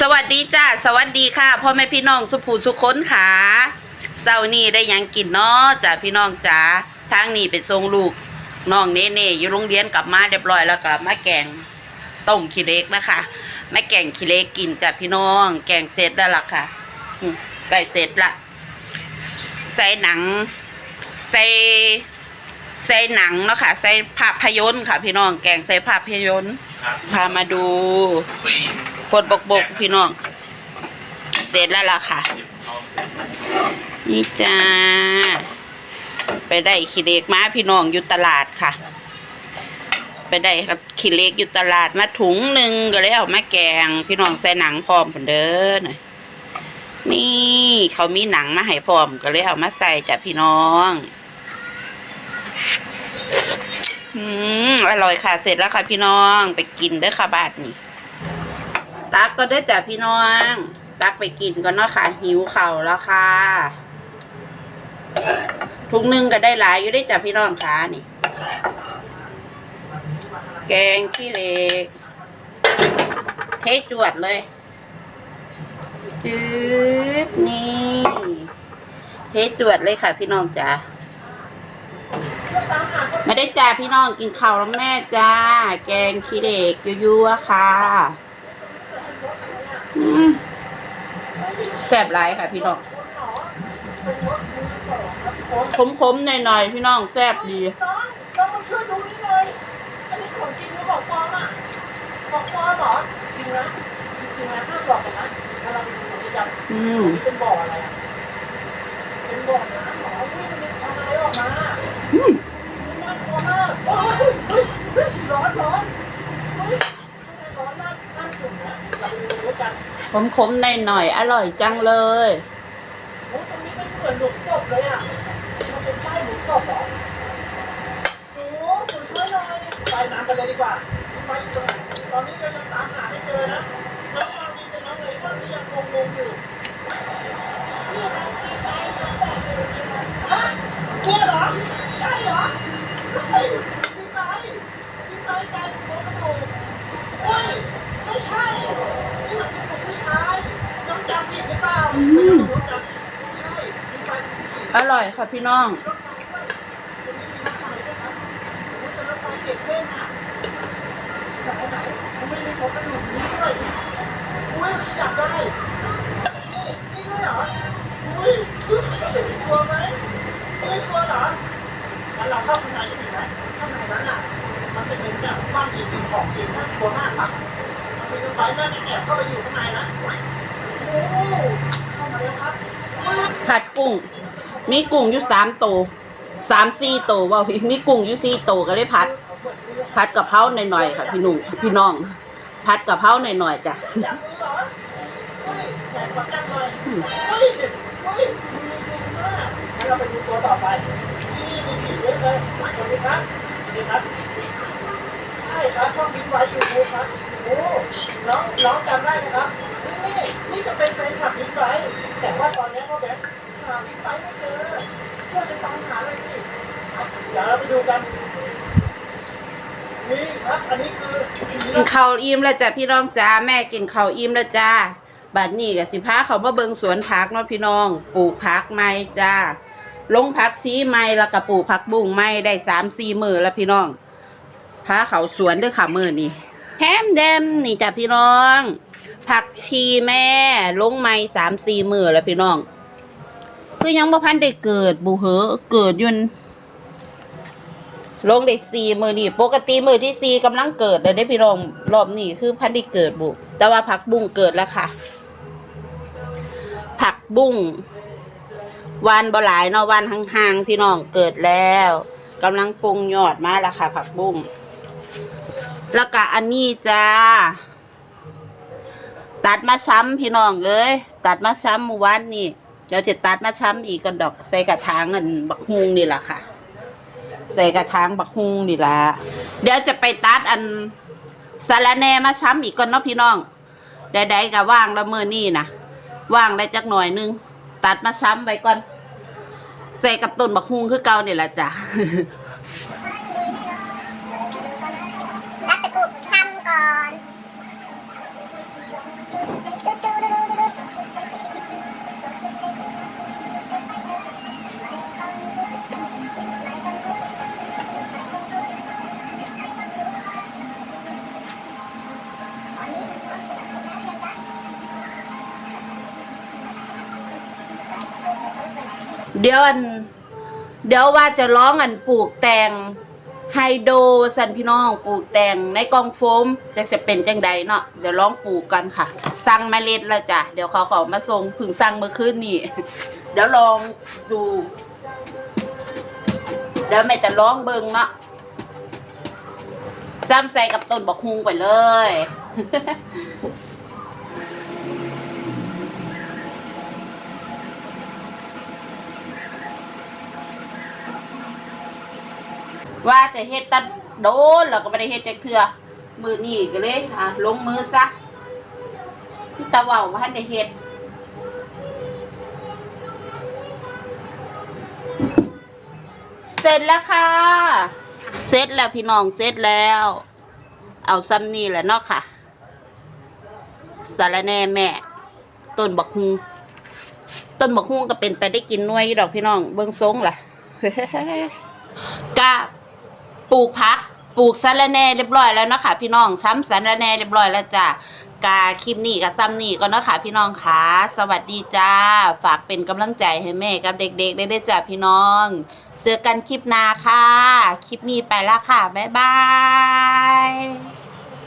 สวัสดีจ้าสวัสดีค่ะพ่อแม่พี่น้องสุภูสุคนค่ะเสาร์นี้ได้หยังกินเนาะจ้าพี่น้องจ๋าทางนี้ไปส่งลูกน้องเน่เน่อยู่โรงเรียนกลับมาเรียบร้อยแล้วก็มาแกงต้มขี้เหล็กนะคะมาแกงขี้เหล็กกินจ้าพี่น้อง แกงเสร็จแล้วล่ะค่ะอืมใกล้เสร็จละใส่หนังใส่ใส่หนังเนาะค่ะใส่ภาพยนตร์ค่ะ พี่น้องแกงใส่ภาพยนตร์พามาดู ฝนบกบกพี่น้อง เสร็จแล้วล่ะค่ะ นี่จ้า ไปได้ขี้เล็กมาพี่น้องอยู่ตลาดค่ะ ไปได้ขี้เล็กอยู่ตลาดมาถุงหนึ่งก็เลยเอามาแกง พี่น้องใส่หนังพร้อมผนเด้อน่ะนี่เขามีหนังมาให้พร้อมก็เลยเอามาใส่จ้ะพี่น้องอืมอร่อยค่ะ เสร็จแล้วค่ะพี่น้องไปกินเด้อค่ะบาทนี่ ตักก็ได้อจ้ะพี่น้อง ตักไปกินก่อนเนาะค่ะ หิวเข่าวแล้วค่ะทุกหนึงก็ได้หลายอยู่ได้อจ้ะพี่น้องค่ะนี่ แกงขี้เหล็ก เทจวดเลยจืดนี่เทจวดเลยค่ะ พี่น้องจ๋าไม่ได้จ้าพี่น้องกินข้าวแล้วแม่จ้า แกงขี้เหล็กยั่วๆค่ะ แซ่บหลายค่ะ พี่น้องขมๆหน่อยๆพี่น้องแซ่บดีน้องน้องมาช่วยดูนี่เลยอันนี้ของจริงหรือของปลอมอะของปลอมเหรอจริงนะจริงนะห้ามบอกกันนะถ้าเราไปดูจะจำอืมนี่เป็นบ่ออะไรอะ เป็นบ่อน้ำเหรอวิ่งมีทำอะไรออกมา อืม น่ากลัวมากโอ้ยเฮ้ยเฮ้ยร้อนร้อนเฮ้ยทำไมร้อนน่าน่าจุ่มนะเราไปดูด้วยกัน ขมๆหน่อยๆอร่อยจังเลยโอ้ตรงนี้มันเหมือนหลุมศพเลยอะมันเป็นใต้หลุมศพเหรอหนูหนูช่วยหน่อยไปน้ำกันเลยดีกว่าไปตรงตอนนี้เรายังตามหาไม่เจอนะน้องมามีเป็นน้องเลยว่าที่ยังงงๆอยู่ะไหนไหนมันไม่มีของกระดูกนี้ด้วยอุ้ยอยากได้นี่นี่ด้วยเหรออุ้ยกลัวไหมไม่น้องเข้าข้างในจะเห็นไหมข้างในนั้นอะ มันจะเป็นแบบบ้านกี่สิ่งของจริงน่ากลัวมากครับ ไฟแม่จะแอบเข้าไปอยู่ข้างในนะโอ้เข้ามาแล้วครับผัดกุ้ง มีกุ้งอยู่สามตัวสามสี่ตัวว่าพี่มีกุ้งอยู่สี่ตัวก็เลยผัด ผัดกะเพราหน่อยๆค่ะ พี่หนุ่มพี่น้อง ผัดกะเพราหน่อยๆจ้ะเราไปดูตัวต่อไปที่นี่มีผีเยอะเลยสวัสดีครับสวัสดีครับ ช่ครับช่องบิ๊กไว้ยูทูบครับโอ้น้องน้องจำได้ไหมครับนี่นี่ก็เป็นแฟนคลับบิ๊กไว้แต่ว่าตอนนี้พ่อแบงค์หาบิ๊กไว้ไม่เจอช่วยกันตามหาเลยสิอะเดี๋ยวเราไปดูกันนี่ครับอันนี้คือผีกินข้าวอิ่มแล้วจ้ะพี่น้องจ้าแม่กินข้าวอิ่มแล้วจ้าบัดนี้ก็สิพาเขามาเบิงสวนผักเนาะพี่น้อง ปลูกผักใหม่จ้าลงผักซีใหม่แล้วก็ปลูกผักบุ้งใหม่ได้สามสี่มือแล้วพี่น้อง พาเขาสวนด้วยค่ะมือนี่แฮมแดมนี่จ้ะพี่น้อง ผักชีแม่ ลงใหม่สามสี่มือแล้วพี่น้อง คือยังบ่พันได้เกิดบุเหอเกิดยุนลงได้สี่มือนี่ปกติมือที่สี่กำลังเกิดเลยได้พี่น้องรอบนี้คือพันธุ์เกิดบุ แต่ว่าผักบุ้งเกิดแล้วค่ะ ผักบุ้งวันบ่หลายเนาะวันห่างๆพี่น้องเกิดแล้วกำลังปรุงยอดมาแล้วค่ะ ผักบุ้ง แล้วก็อันนี้จ้า ตัดมาซ้ำพี่น้องเลยตัดมาซ้ำเมื่อวานนี่เดี๋ยวจะตัดมาซ้ำอีกกันดอกใส่กระถางเงินบักฮุงนี่แหละค่ะ ใส่กระถางบักฮุงนี่ละเดี๋ยวจะไปตัดอันสาระแหน่มาช้ำอีกก่อนเนาะพี่น้องใดๆก็ว่างแล้วมือนี่นะว่างได้จักหน่อยนึงตัดมาช้ำไปก่อนใส่กับต้นบักฮุงคือเก่านี่แหละจ้ะ เดี๋ยวอัน เดี๋ยวว่าจะร้องอันปลูกแตงไฮโดรสันพี่น้องปลูกแตงในกองโฟมจะจะเป็นจังใดเนาะเดี๋ยวร้องปลูกกันค่ะ สั่งเมล็ดแล้วจ้ะเดี๋ยวเขาขามาส่งเพึ่งสั่งเมื่อคืนนี่ เดี๋ยวลองดู เดี๋ยวแม่จะร้องเบิงเนาะซ้ำใส่กับต้นบักฮุงไปเลย ว่าจะเฮ็ดตัดโดนแล้วก็ไม่ได้เฮ็ดจักเทื่อมือนี่ก็เลยอะลงมือซะที่ตะเว้าว่าทันได้เฮ็ดเสร็จแล้วค่ะ เสร็จแล้วพี่น้องเสร็จแล้ว เอาซ้ำนี่แหละเนาะค่ะสารแน่แม่ ต้นบักฮุงต้นบักฮุงก็เป็นแต่ได้กินน่วยอยดอกพี่น้อง เบิ่งทรงล่ะกะ ปลูกพักปลูกสาระแหน่เรียบร้อยแล้วนะคะพี่น้องช้ำสาระแหน่เรียบร้อยแล้วจ้ะกาคลิปนี้กับซ้ำนี่ก็เนาะค่ะพี่น้องค่ะสวัสดีจ้า ฝากเป็นกำลังใจให้แม่กับเด็กๆได้ด้วยจ้ะพี่น้อง เจอกันคลิปหน้าค่ะ คลิปนี้ไปละค่ะ บ๊ายบาย